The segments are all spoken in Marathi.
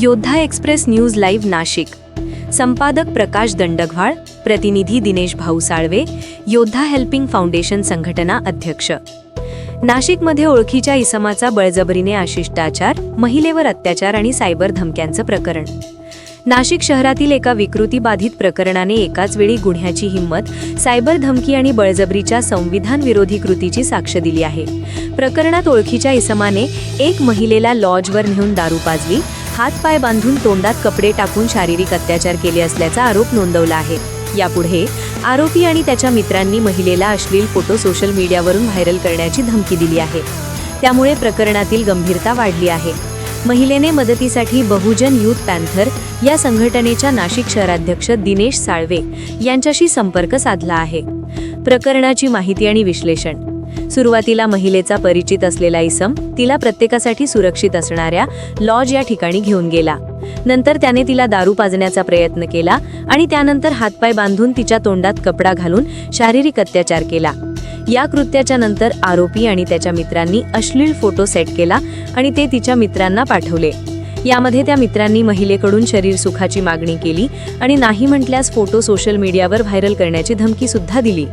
योद्धा एक्सप्रेस न्यूज लाईव्ह नाशिक। संपादक प्रकाश दंडघवाळ प्रतिनिधी दिनेश भाऊ साळवे योद्धा हेल्पिंग फाउंडेशन संघटना अध्यक्ष। नाशिकमध्ये ओळखीच्या इसमाचा बळजबरीने आशिष्टाचार महिलेवर अत्याचार आणि सायबर धमक्यांचं प्रकरण। नाशिक शहरातील एका विकृतीबाधित प्रकरणाने एकाच वेळी गुन्ह्याची हिंमत सायबर धमकी आणि बळजबरीच्या संविधान विरोधी कृतीची साक्ष दिली आहे। प्रकरणात ओळखीच्या इसमाने एक महिलेला लॉजवर नेऊन दारू पाजली हातपाय बांधून तोंडात कपडे टाकून शारीरिक अत्याचार केले असल्याचा आरोप नोंदवला आहे. यापुढे आरोपी आणि त्याच्या मित्रांनी महिलेला अश्लील फोटो सोशल मीडियावरून व्हायरल करण्याची धमकी दिली आहे. त्यामुळे प्रकरणातील गंभीरता वाढली आहे. महिलेने मदतीसाठी बहुजन युथ पॅन्थर या संघटनेच्या नाशिक शहराध्यक्ष दिनेश साळवे यांच्याशी संपर्क साधला आहे. प्रकरणाची माहिती आणि विश्लेषण सुरुवातीला महिलेचा परिचित असलेला इसम तिला प्रत्येकासाठी सुरक्षित असणाऱ्या लॉज या ठिकाणी घेऊन गेला. नंतर त्याने तिला दारू पाजण्याचा प्रयत्न केला आणि त्यानंतर हातपाय बांधून तिच्या तोंडात कपडा घालून शारीरिक अत्याचार केला. या कृत्याच्या नंतर आरोपी आणि त्याच्या मित्रांनी अश्लील फोटो सेट केला आणि ते तिच्या मित्रांना पाठवले. यामध्ये त्या मित्रांनी महिलेकडून शरीर सुखाची मागणी केली आणि नाही म्हटल्यास फोटो सोशल मीडियावर व्हायरल करण्याची धमकी सुद्धा दिली.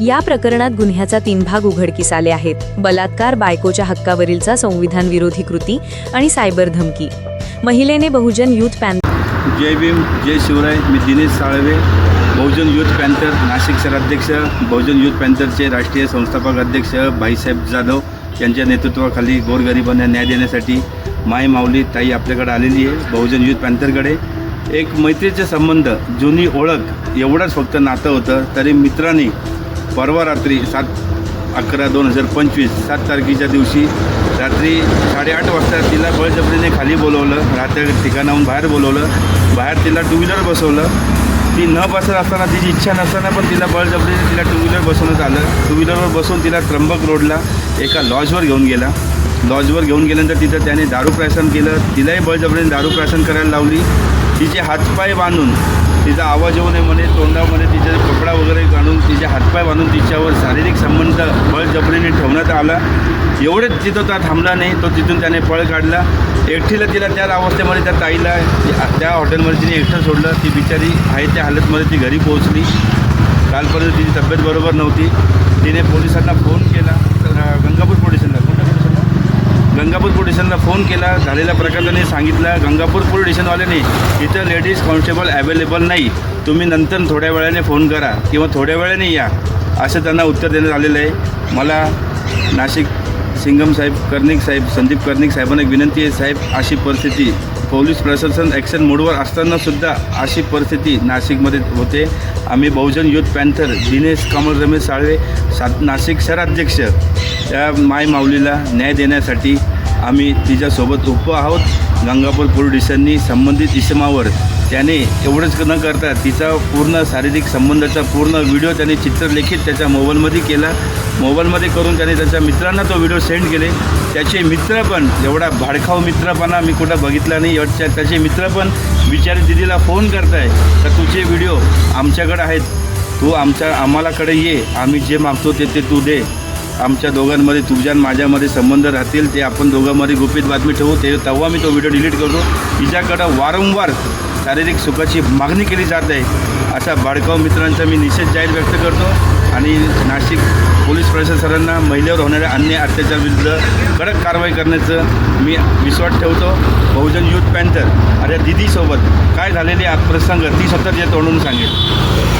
या प्रकरणात गुन्ह्याचा तीन भाग उघडकीस आले आहेत. बलात्कार बायकोच्या हक्कावरीलचा संविधान विरोधी कृती आणि सायबर धमकी. महिलेने बहुजन युथ पॅन जय भीम जय शिवराय मी दिनेश साळवे. बहुजन युथ पॅन्थर नाशिक शहराध्यक्ष बहुजन युथ पॅन्थरचे राष्ट्रीय संस्थापक अध्यक्ष भाईसाहेब जाधव यांच्या नेतृत्वाखाली गोरगरिबांना न्याय देण्यासाठी माय माऊली ताई आपल्याकडे आलेली आहे बहुजन युथ पॅन्थरकडे. एक मैत्रीचे संबंध जुनी ओळख एवढंच फक्त नातं होतं तरी मित्रांनी परवा रात्री सात अकरा दोन हजार पंचवीस सात तारखेच्या दिवशी रात्री साडेआठ वाजता तिला बळजबरीने खाली बोलवलं राहत्या ठिकाणाहून बाहेर बोलवलं बाहेर तिला टू व्हीलर बसवलं. ती न बसत असताना तिची इच्छा नसताना पण तिला बळजबरीने तिला टू व्हीलर बसवण्यात आलं. टू व्हीलरवर बसून तिला त्र्यंबक रोडला एका लॉजवर घेऊन गेला. लॉजवर घेऊन गेल्यानंतर तिथं त्याने दारू प्राशन केलं. तिलाही बळजबरीने दारू प्राशन करायला लावली. तिचे हातपाय बांधून तिचा आवाज येऊ नये म्हणे तोंडामध्ये तिचे कपडा वगैरे काढून तिचे हातपाय बांधून तिच्यावर शारीरिक संबंध बळजबरीने ठेवण्यात आला. एवढेच तिथं त्या थांबला नाही तो तिथून त्याने पळ काढला. एकटीला तिला त्या अवस्थेमध्ये त्या ताईला त्या हॉटेलमध्ये तिने एकटं सोडलं. ती बिचारी आहे त्या हालतमध्ये ती घरी पोहोचली. कालपर्यंत तिची तब्येत बरोबर नव्हती. तिने पोलिसांना फोन केला. तर गंगापूर पोलीस कोणत्या पोलिसांना गंगापूर पोलीस स्टेशनला फोन केला झालेल्या प्रकाराने सांगितलं गंगापूर पोलीस स्टेशनवाल्याने इथं लेडीज कॉन्स्टेबल अवेलेबल नाही. तुम्ही नंतर थोड्या वेळाने फोन करा किंवा थोड्या वेळाने या असं त्यांना उत्तर देण्यात आलेलं आहे. मला नाशिक सिंगम साहेब कर्णिक साहेब संदीप कर्णिक साहेबांना एक विनंती आहे साहेब अशी परिस्थिती पोलीस प्रशासन ॲक्शन मोडवर असतानासुद्धा अशी परिस्थिती नाशिकमध्ये होते. आम्ही बहुजन युथ पॅन्थर दिनेश कमल रमेश साळवे सा नाशिक शहराध्यक्ष त्या माय माऊलीला न्याय देण्यासाठी आम्ही तिच्यासोबत उप आहोत. गंगापूर पोलिसांनी संबंधित इसमावर. त्याने एवढंच न करता तिचा पूर्ण शारीरिक संबंधाचा पूर्ण व्हिडिओ त्याने चित्रलेखित त्याच्या मोबाईलमध्ये केला. मोबाईलमध्ये करून त्याने त्याच्या मित्रांना तो व्हिडिओ सेंड केले. त्याचे मित्र पण एवढा भाडखाऊ मित्रपणा मी कुठं बघितला नाही. एवढच्या त्याचे मित्र पण बिचारे दिदीला फोन करताय. तर तुझे व्हिडिओ आमच्याकडे आहेत. तू आमच्या आम्हालाकडे ये. आम्ही जे मागतो ते ते तू दे. आमच्या दोघांमध्ये तुझ्या आणि माझ्यामध्ये संबंध राहतील ते आपण दोघांमध्ये गुपित बातमी ठेवू ते तेव्हा मी तो व्हिडिओ डिलीट करतो. तिच्याकडं वारंवार शारीरिक सुखाची मागणी केली जात आहे अशा बाळकाव मित्रांचा मी निषेध जाहीर व्यक्त करतो. आणि नाशिक पोलीस प्रशासनांना महिलेवर होणाऱ्या अन्य अत्याचारविरुद्ध कडक कारवाई करण्याचं मी विश्वास ठेवतो. बहुजन युथ पॅन्थर अरे दिदीसोबत काय झालेले प्रसंग ती स्वतः तिच्या तोंडून सांगेल.